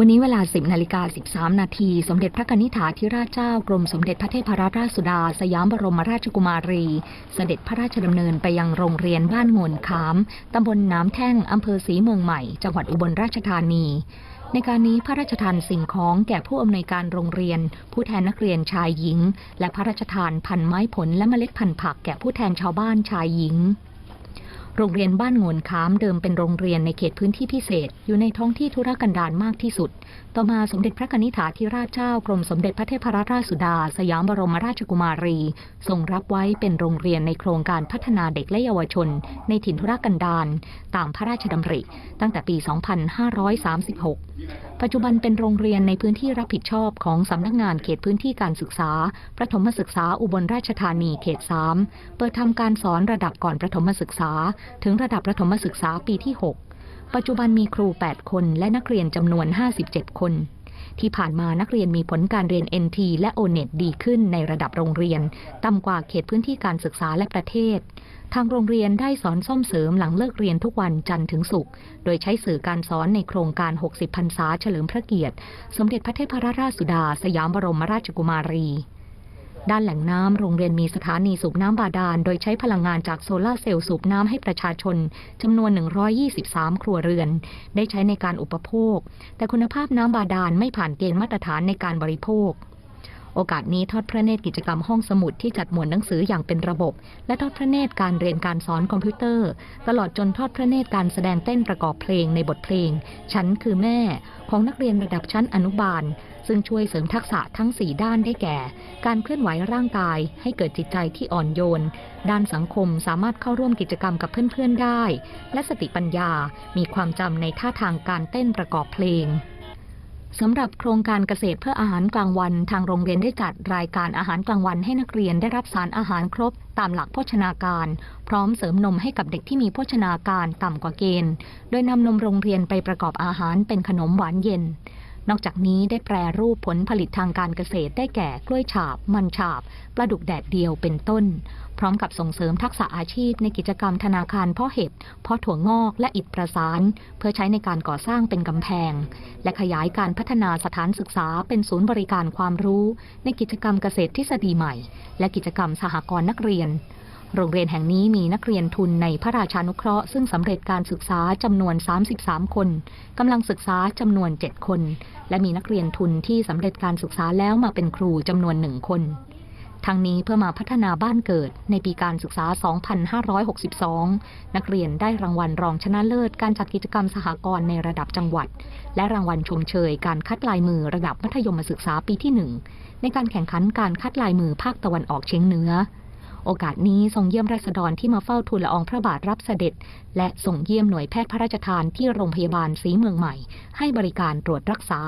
วันนี้เวลา 10นาฬิกา13 นาที สมเด็จพระกนิษฐาธิราชเจ้ากรมสมเด็จพระเทพรัตนราชสุดา สยามบรมราชกุมารี เสด็จพระราชดำเนินไปยังโรงเรียนบ้านโงนขาม ตำบลน้ำแท่ง อำเภอศรีเมืองใหม่ จังหวัดอุบลราชธานี ในการนี้พระราชทานสิ่งของแก่ผู้อำนวยการโรงเรียน ผู้แทนนักเรียนชายหญิง และพระราชทานพันไม้ผลและเมล็ดพันธุ์ผักแก่ผู้แทนชาวบ้านชายหญิง โรงเรียนบ้านโงนค้ามเดิมเป็นโรงเรียนในเขตพื้นที่พิเศษ อยู่ในท้องที่ธุรกันดารมากที่สุด ต่อมาสมเด็จพระนิษฐาธิราชเจ้ากรมสมเด็จพระเทพรัตนราชสุดา สยามบรมราชกุมารี ทรงรับไว้เป็นโรงเรียนในโครงการพัฒนาเด็กและเยาวชน ในถิ่นธุรกันดารตามพระราชดำริ ตั้งแต่ปี 2536 ปัจจุบันเป็นโรงเรียนในพื้นที่รับผิดชอบของสำนักงานเขตพื้นที่การศึกษา ประถมศึกษาอุบลราชธานีเขต 3 เปิดทำการสอนระดับก่อนประถมศึกษาถึงระดับประถมศึกษาปีที่ 6 ปัจจุบันมีครู 8 คนและนักเรียนจำนวน 57 คน ที่ผ่านมานักเรียนมีผลการเรียน NT และ O-NET ดีขึ้นในระดับโรงเรียน ต่ำกว่าเขตพื้นที่การศึกษาและประเทศ ทางโรงเรียนได้สอนซ่อมเสริมหลังเลิกเรียนทุกวันจันทร์ถึงศุกร์ โดยใช้สื่อการสอนในโครงการ 60 พรรษาเฉลิมพระเกียรติ สมเด็จพระเทพรัตนราชสุดา สยามบรมราชกุมารี ด้านแหล่งน้ำโรงเรียนมีสถานีสูบน้ำบาดาล โดยใช้พลังงานจากโซลาเซลล์สูบน้ำให้ประชาชนจำนวน 123 ครัวเรือน ได้ใช้ในการอุปโภค แต่คุณภาพน้ำบาดาลไม่ผ่านเกณฑ์มาตรฐานในการบริโภค โอกาสนี้ทอดพระเนตรกิจกรรมห้องสมุดที่จัดหมวดหนังสืออย่างเป็นระบบ และทอดพระเนตรการเรียนการสอนคอมพิวเตอร์ ตลอดจนทอดพระเนตรการแสดงเต้นประกอบเพลงในบทเพลง ฉันคือแม่ของนักเรียนระดับชั้นอนุบาล ซึ่งช่วยเสริมทักษะทั้ง 4 ด้านได้แก่ การเคลื่อนไหวร่างกาย ให้เกิดจิตใจที่อ่อนโยน ด้านสังคมสามารถเข้าร่วมกิจกรรมกับเพื่อนๆได้ และสติปัญญา มีความจำในท่าทางการเต้นประกอบเพลงสำหรับโครงการเกษตรเพื่ออาหารกลางวันทางโรงเรียนได้จัดรายการอาหารกลางวันให้นักเรียนได้รับสารอาหารครบ ตามหลักโภชนาการ พร้อมเสริมนมให้กับเด็กที่มีโภชนาการต่ำกว่าเกณฑ์ โดยนำนมโรงเรียนไปประกอบอาหารเป็นขนมหวานเย็น นอกจากนี้ได้แปรรูปผลผลิตทางการเกษตรได้แก่กล้วยฉาบ มันฉาบ ปลาดุกแดดเดียวเป็นต้น พร้อมกับส่งเสริมทักษะอาชีพในกิจกรรมธนาคารเพาะเห็ดเพาะถั่วงอกและอิฐประสาน เพื่อใช้ในการก่อสร้างเป็นกำแพง และขยายการพัฒนาสถานศึกษาเป็นศูนย์บริการความรู้ ในกิจกรรมเกษตรทฤษฎีใหม่ และกิจกรรมสหกรณ์นักเรียน โรงเรียนแห่งนี้มีนักเรียนทุนในพระราชานุเคราะห์ซึ่งสำเร็จการศึกษาจำนวน 33 คนกำลังศึกษาจำนวน 7 คน และมีนักเรียนทุนที่สำเร็จการศึกษาแล้วมาเป็นครูจำนวนหนึ่งคนทั้งนี้เพื่อมาพัฒนาบ้านเกิดในปีการศึกษา 2562 นักเรียนได้รางวัลรองชนะเลิศการจัดกิจกรรมสหกรณ์ในระดับจังหวัด และรางวัลชมเชยการคัดลายมือระดับมัธยมศึกษาปีที่ 1 ในการแข่งขันการคัดลายมือภาคตะวันออกเฉียงเหนือ โอกาสนี้ทรงเยี่ยมราษฎรที่มาเฝ้าทูลละอองพระบาทรับเสด็จ และส่งเยี่ยมหน่วยแพทย์พระราชทานที่โรงพยาบาลศรีเมืองใหม่ ให้บริการตรวจรักษา